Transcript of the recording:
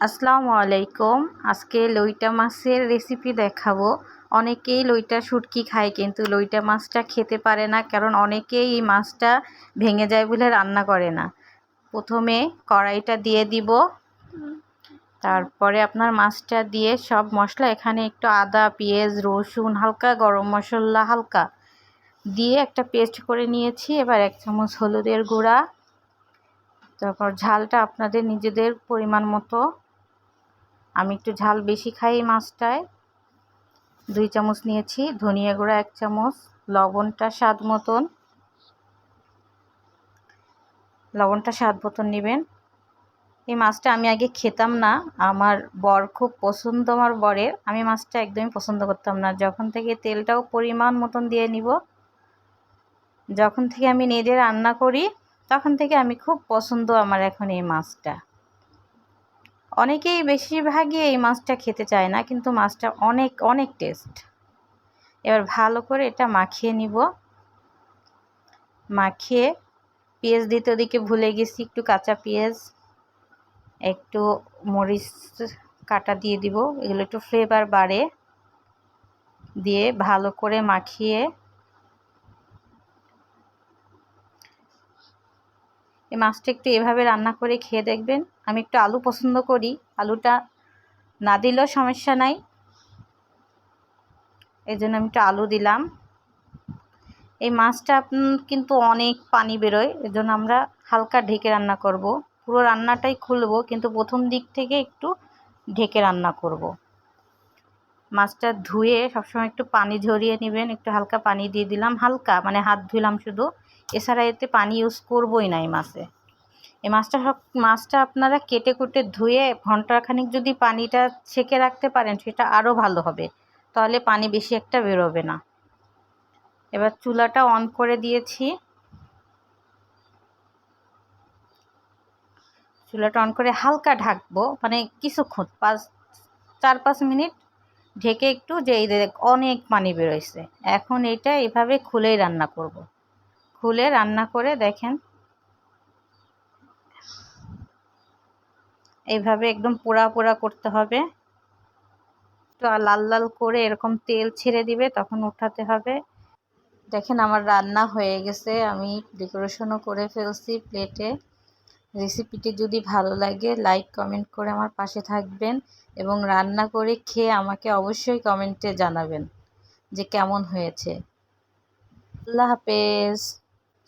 আসসালামু আলাইকুম। আজকে লইটা মাছের রেসিপি দেখাবো। অনেকেই লইটা শুটকি খায়, কিন্তু লইটা মাছটা খেতে পারে না, কারণ অনেকেই এই মাছটা ভেঙে যায় বলে রান্না করে না। প্রথমে কড়াইটা দিয়ে দিব। তারপরে আপনার মাছটা দিয়ে সব মশলা, এখানে একটু আদা, পেঁয়াজ, রসুন, হালকা গরম মশলা, হালকা দিয়ে একটা পেস্ট করে নিয়েছি। এবার এক চামচ হলুদের গুঁড়া। তারপর ঝালটা আপনাদের নিজেদের পরিমাণ মতো আমি একটু ঝাল বেশি খাই এই মাছটায়। দুই চামচ নিয়েছি, ধনিয়া গুঁড়া এক চামচ, লবণটা স্বাদ মতন। লবণটা স্বাদ মতন নেবেন। এই মাছটা আমি আগে খেতাম না, আমার বর খুব পছন্দ আমার বরের। আমি মাছটা একদমই পছন্দ করতাম না। যখন থেকে তেলটাও পরিমাণ মতন দিয়ে নিব, যখন থেকে আমি নিজে রান্না করি, তখন থেকে আমি খুব পছন্দ আমার এখন এই মাছটা। অনেকেই বেশিরভাগই এই মাছটা খেতে চায় না, কিন্তু মাছটা অনেক অনেক টেস্ট এবার ভালো করে এটা মাখিয়ে নিব। মাখিয়ে পেঁয়াজ দিতে ওদিকে ভুলে গেছি, একটু কাঁচা পেঁয়াজ, একটু মরিচ কাটা দিয়ে দিব, এগুলো একটু ফ্লেভার বাড়ে। দিয়ে ভালো করে মাখিয়ে এই মাছটা একটু এভাবে রান্না করে খেয়ে দেখবেন। আমি একটু আলু পছন্দ করি, আলুটা না দিলেও সমস্যা নাই। এই জন্য আমি একটু আলু দিলাম। এই মাছটা কিন্তু অনেক পানি বেরোয়, এজন্য আমরা হালকা ঢেকে রান্না করব। পুরো রান্নাটাই খুলবো, কিন্তু প্রথম দিক থেকে একটু ঢেকে রান্না করব। মাছটা ধুয়ে সবসময় একটু পানি ঝরিয়ে নেবেন, একটু হালকা পানি দিয়ে দিলাম, হালকা মানে হাত ধুলাম শুধু। এছাড়া এতে পানি ইউজ করবোই না এই মাছে। এই মাছটা মাছটা আপনারা কেটে কুটে ধুয়ে ঘন্টাখানিক যদি পানিটা ছেঁকে রাখতে পারেন, সেটা আরও ভালো হবে। তাহলে পানি বেশি একটা বেরোবে না। এবার চুলাটা অন করে দিয়েছি। চুলাটা অন করে হালকা ঢাকবো মানে কিছুক্ষণ, পাঁচ, চার, পাঁচ মিনিট ঢেকে একটু যে এই অনেক পানি বেরোইছে। এখন এটা এভাবে খুলেই রান্না করব। খুলে রান্না করে দেখেন। এইভাবে একদম পোড়া পোড়া করতে হবে। তো লাল লাল করে এরকম তেল ছেড়ে দিবে, তখন উঠাতে হবে। দেখেন আমার রান্না হয়ে গেছে, আমি ডেকোরেশনও করে ফেলছি প্লেটে। রেসিপিটি যদি ভালো লাগে, লাইক, কমেন্ট করে আমার পাশে থাকবেন এবং রান্না করে খেয়ে আমাকে অবশ্যই কমেন্টে জানাবেন যে কেমন হয়েছে। আল্লাহ হাফেজ।